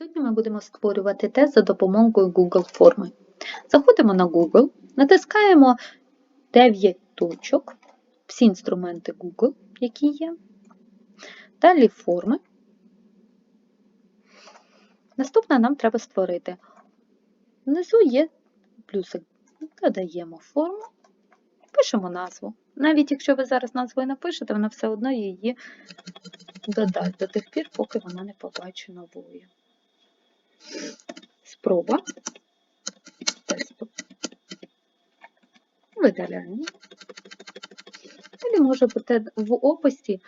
Сьогодні ми будемо створювати тест за допомогою Google форми. Заходимо на Google, натискаємо 9 точок, всі інструменти Google, які є. Далі форми. Наступне нам треба створити. Внизу є плюсик. Додаємо форму, пишемо назву. Навіть якщо ви зараз назву напишете, вона все одно її додасть до тих пір, поки вона не побачить новою. Спроба. Тесту. Видаляємо. Далі може бути в описі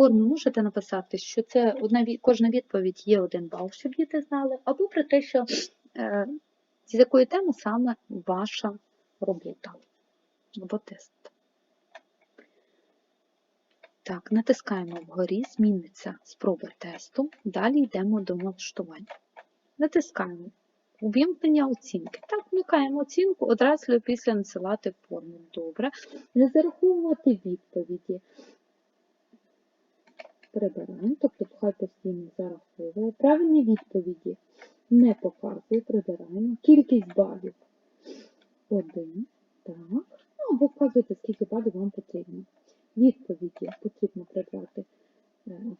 е, можете написати, що це одна кожна відповідь є один бал, щоб діти знали, або про те, що е, з якої теми саме ваша робота або тест. Так, натискаємо вгорі, зміниться спроба тесту. Далі йдемо до налаштування. Натискаємо увімкнення оцінки. Так, вмикаємо оцінку, одразу після надсилати форму. Добре. Не зараховувати відповіді. Прибираємо, тобто хай постійно зараховує. Правильні відповіді не показує, прибираємо. Кількість балів. Один. Так. Ну, або вказуйте, скільки балів вам потрібно. Відповіді потрібно прибрати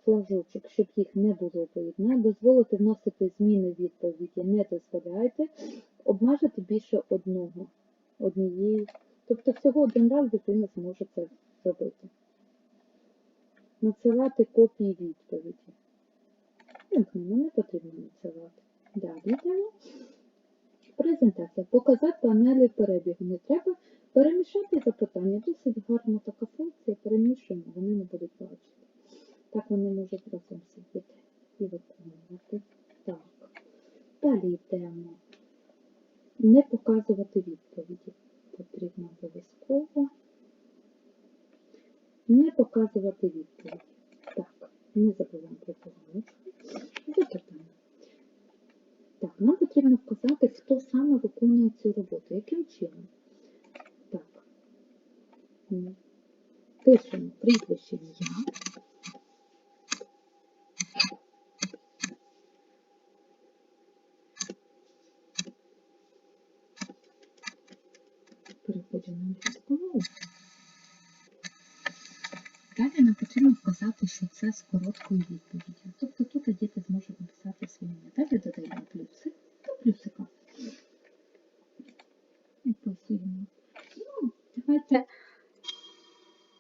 флажочок, щоб їх не було видно. Дозволити вносити зміни відповіді не дозволяйте. Обмежити більше одного, однієї. Тобто всього один раз дитина зможе це зробити. Надсилати копії відповіді. Вимкнено, не потрібно надсилати. Далі йдемо. Презентація. Показати панелі перебігу. Не треба перемішати запитання. Досить гарна така функція. Перемішуємо, вони не будуть. Вони можуть разом сидіти і виконувати. Так. Далі йдемо. Не показувати відповіді. Потрібно обов'язково. Не показувати відповіді. Так, не забуваємо про помилочку. Запитання. Так, нам потрібно вказати, хто саме виконує цю роботу. Яким чином? Так. Пишемо прізвище ім'я. Далі нам потрібно вказати, що це з короткою відповіддю. Тобто тут діти зможуть написати своє ім'я. Далі додаємо плюсик до плюсика. І писуємо. Ну, давайте.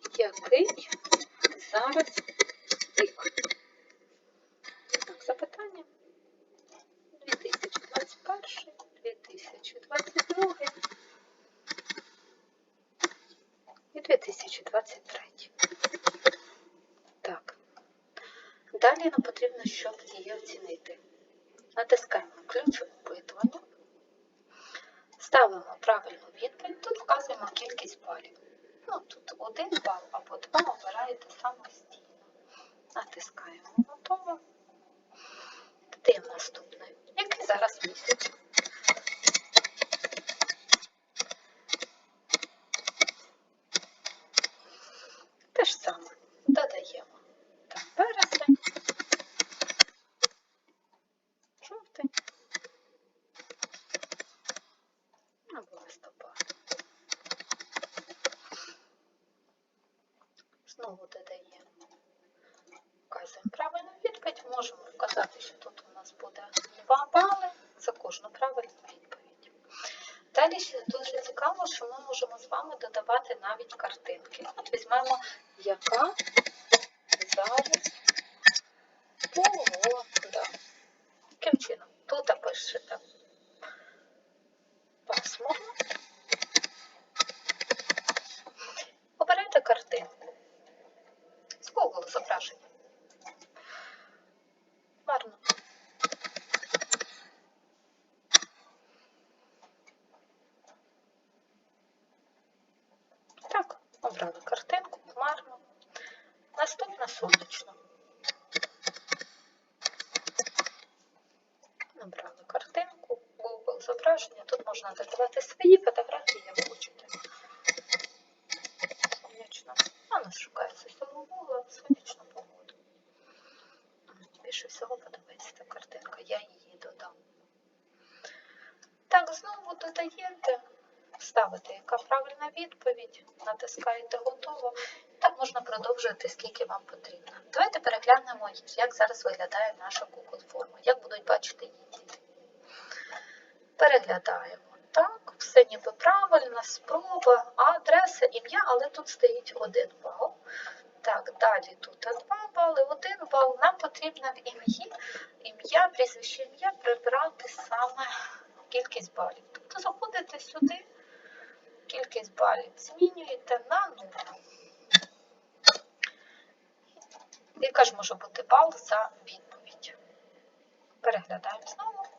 Який зараз рік? Так, запитання. 2021, 2022 і 2023. Так. Далі нам потрібно, щоб її оцінити. Натискаємо ключ опитування. Ставимо правильну відповідь. Тут вказуємо кількість балів. Ну, тут один бал або два обираєте самостійно. Натискаємо готово. Даємо наступне. Який зараз місяць? Те ж саме. Додаємо. Так, березень. Жовтень. Або листопад. Знову додаємо. Вказуємо правильну відповідь. Можемо вказати, що тут у нас буде 2 бали за кожну правильну відповідь. Далі ще дуже цікаво, що ми можемо з вами додавати навіть картинки. От візьмемо, яка зараз погода. Яким чином? Тут пишете зображення. Тут можна додавати свої фотографії, як хочете. Сонячно. А нас шукає з сонячну погоду. більше всього подобається ця картинка. Я її додам. Так, знову додаєте, ставите, яка правильна відповідь, натискаєте готово. Так можна продовжувати, скільки вам потрібно. Давайте переглянемо, як зараз виглядає наша Google форма, як будуть бачити її. Переглядаємо. Так, все ніби правильно, спроба, адреса, ім'я, але тут стоїть один бал. Так, далі тут 2 бали, 1 бал. Нам потрібно в ім'ї, ім'я, прізвище ім'я прибирати саме кількість балів. Тобто заходите сюди, кількість балів змінюєте на 0. Яка ж може бути бал за відповідь? Переглядаємо знову.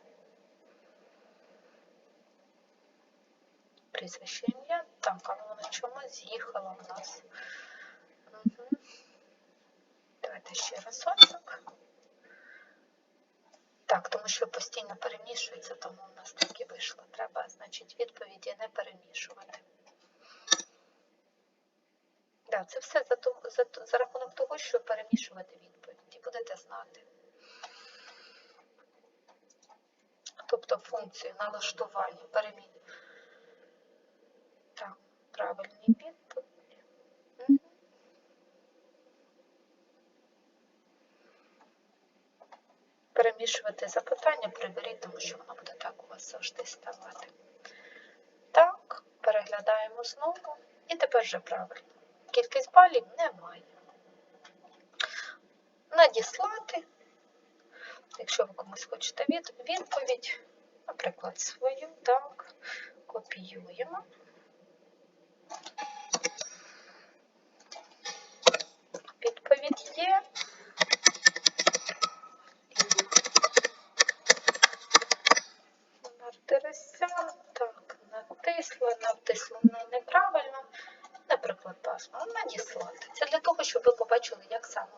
Прізвище ім'я. Так, але воно чомусь з'їхало в нас. Угу. Давайте ще разочок. Так, тому що постійно перемішується, тому у нас так і вийшло. Треба, значить, відповіді не перемішувати. Да, це все за, за, за рахунок того, що перемішувати відповіді. Будете знати. Тобто функцію налаштування перемін. Правильні відповіді. Перемішувати запитання приберіть, тому що воно буде так у вас завжди ставати. Так, переглядаємо знову. І тепер вже правильно. Кількість балів немає. Надіслати. Якщо ви комусь хочете від, відповідь, наприклад, свою, так, копіюємо. Є. Мартиросян, так, натисла, натисла на неправильно. Наприклад, пасмо, надіслати. Це для того, щоб ви побачили, як саме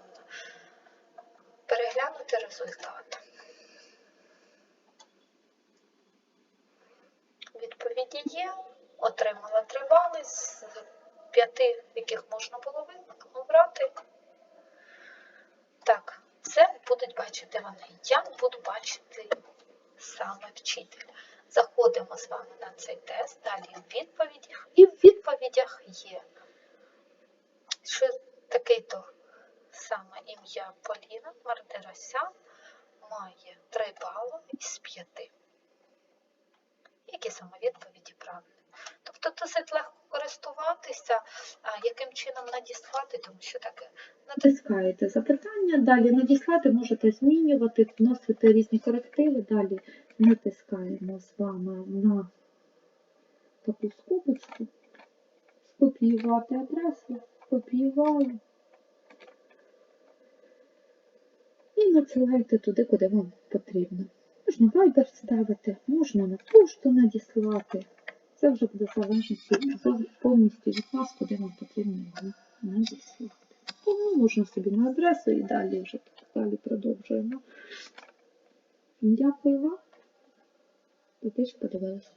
переглянути результат. Відповіді є. Отримала три бали з п'яти, яких можна було обрати. Так, це будуть бачити вони. Я буду бачити саме вчитель. Заходимо з вами на цей тест, далі в відповідях. І в відповідях є, що такий-то саме ім'я Поліна Мартиросян має 3 бали із 5. Які саме відповіді правильні? Тобто досить легко користуватися, яким чином надіслати, тому що таке Натискаєте запитання, далі надіслати, можете змінювати, вносити різні корективи, далі натискаємо з вами на таку скобочку, скопіювати адресу, скопіювали. І надсилаєте туди, куди вам потрібно. Можна Viber ставити, можна на пошту надіслати. Це вже буде повністю від вас, куди вам потрібно його надіслати. Тому можна собі на адресу і далі вже далі продовжуємо. Дякую вам. За те, що подивилися.